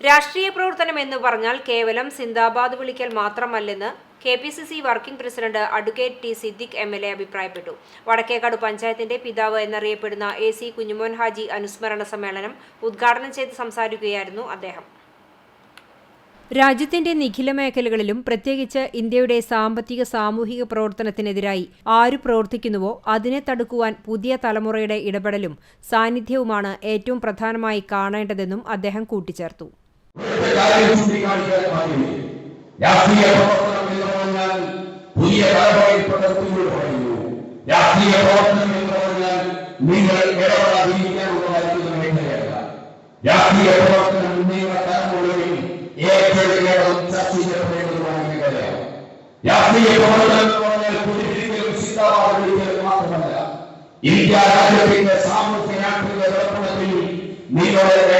രാഷ്ട്രീയ പ്രവർത്തനം എന്ന് പറഞ്ഞാൽ കേവലം സിന്ദാബാദ് വിളിക്കൽ മാത്രമല്ലെന്ന് K P C C working president advocate T Siddique M L A അഭിപ്രായപ്പെട്ടു. വടക്കേക്കാട് പഞ്ചായത്തിന്റെ പിതാവ് എന്നറിയപ്പെടുന്ന എ സി കുഞ്ഞുമോൻ ഹാജി അനുസ്മരണ സമ്മേളനം ഉദ്ഘാടനം ചെയ്ത് സംസാരിക്കുകയായിരുന്നു അദ്ദേഹം. രാജ്യത്തിന്റെ നിഖില മേഖലകളിലും പ്രത്യേകിച്ച് ഇന്ത്യയുടെ സാമ്പത്തിക സാമൂഹിക പ്രവർത്തനത്തിനെതിരായി ആര് പ്രവർത്തിക്കുന്നുവോ അതിനെ തടുക്കുവാൻ പുതിയ തലമുറയുടെ ഇടപെടലും സാന്നിധ്യവുമാണ് ഏറ്റവും പ്രധാനമായി കാണേണ്ടതെന്നും അദ്ദേഹം കൂട്ടിച്ചേർത്തു. ഇവിടുത്തെ കാര്യം ചൂണ്ടിക്കാണിക്കാൻ പാടില്ല രാഷ്ട്രീയ പ്രവർത്തനം പുതിയ തലമുറയിൽപ്പെട്ട കുട്ടികളോട് പറയുന്നു രാഷ്ട്രീയ പ്രവർത്തനം എന്ന് പറഞ്ഞാൽ നിങ്ങൾ ഇടപെടാതിരിക്കാനുള്ളതായിരിക്കുന്ന മേഖലയല്ല രാഷ്ട്രീയ പ്രവർത്തനം നിങ്ങളുടെ തലമുറയിൽ ഏറ്റെടുക്കേണ്ടതും ചർച്ച ചെയ്യപ്പെടേണ്ടതുമായ മേഖലയാണ് രാഷ്ട്രീയ പ്രവർത്തനം എന്ന് ഇന്ത്യ രാജ്യത്തിന്റെ സാമൂഹ്യ രാഷ്ട്രീയ പ്രവർത്തനത്തിൽ നിങ്ങളുടെ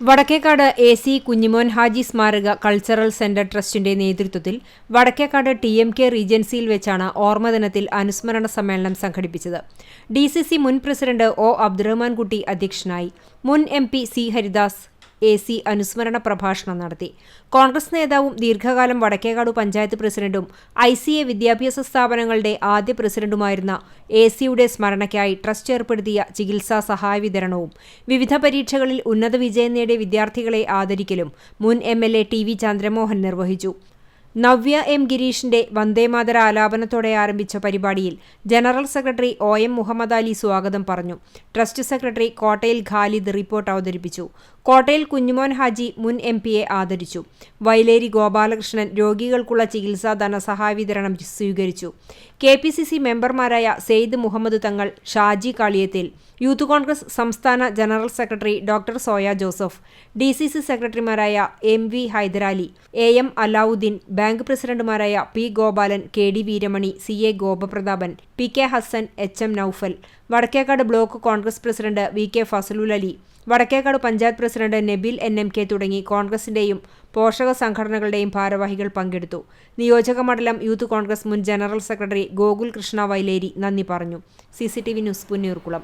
വടക്കേക്കാട് എ സി കുഞ്ഞിമോൻ ഹാജി സ്മാരക കൾച്ചറൽ സെന്റർ ട്രസ്റ്റിന്റെ നേതൃത്വത്തിൽ വടക്കേക്കാട് ടി എം കെ റീജൻസിയിൽ വെച്ചാണ് ഓർമ്മദിനത്തിൽ അനുസ്മരണ സമ്മേളനം സംഘടിപ്പിച്ചത്. ഡി സി സി മുൻ പ്രസിഡന്റ് ഒ അബ്ദുറഹ്മാൻകുട്ടി അധ്യക്ഷനായി. മുൻ M P C Haridas A C അനുസ്മരണ പ്രഭാഷണം നടത്തി. കോൺഗ്രസ് നേതാവും ദീർഘകാലം വടക്കേകാട് പഞ്ചായത്ത് പ്രസിഡന്റും ഐ സി എ വിദ്യാഭ്യാസ സ്ഥാപനങ്ങളുടെ ആദ്യ പ്രസിഡന്റുമായിരുന്ന എ സിയുടെ സ്മരണയ്ക്കായി ട്രസ്റ്റ് ഏർപ്പെടുത്തിയ ചികിത്സാ സഹായ വിതരണവും വിവിധ പരീക്ഷകളിൽ ഉന്നത വിജയം നേടിയ വിദ്യാർത്ഥികളെ ആദരിക്കലും മുൻ M L A T V Chandramohan നിർവഹിച്ചു. നവ്യ എം ഗിരീഷിന്റെ വന്ദേമാതര ആലാപനത്തോടെ ആരംഭിച്ച പരിപാടിയിൽ general secretary O M Muhammad Ali സ്വാഗതം പറഞ്ഞു. ട്രസ്റ്റ് സെക്രട്ടറി കോട്ടയിൽ ഖാലിദ് റിപ്പോർട്ട് അവതരിപ്പിച്ചു. കോട്ടയിൽ കുഞ്ഞുമോൻ ഹാജി മുൻ എം പിയെ ആദരിച്ചു. വൈലേരി ഗോപാലകൃഷ്ണൻ രോഗികൾക്കുള്ള ചികിത്സാ ധനസഹായ വിതരണം സ്വീകരിച്ചു. കെ പി സി സി മെമ്പർമാരായ സെയ്ദ് മുഹമ്മദ് തങ്ങൾ ഷാജി കാളിയത്തിൽ യൂത്ത് കോൺഗ്രസ് സംസ്ഥാന general secretary doctor Soya Joseph D C C സെക്രട്ടറിമാരായ M V Hydarali A M Alavudheen bank പ്രസിഡന്റുമാരായ P Gopalan K D Veeramani C A Gopaprathapan P K Hasan H M Noufal Vadakkekad block Congress president V K Fasalul Ali Vadakkekad panchayat president Nabil N M K തുടങ്ങി കോൺഗ്രസിന്റെയും പോഷക സംഘടനകളുടെയും ഭാരവാഹികൾ പങ്കെടുത്തു. നിയോജക മണ്ഡലം youth Congress മുൻ ജനറൽ സെക്രട്ടറി ഗോകുൽ കൃഷ്ണ വൈലേരി നന്ദി പറഞ്ഞു. C news Punnoorkulam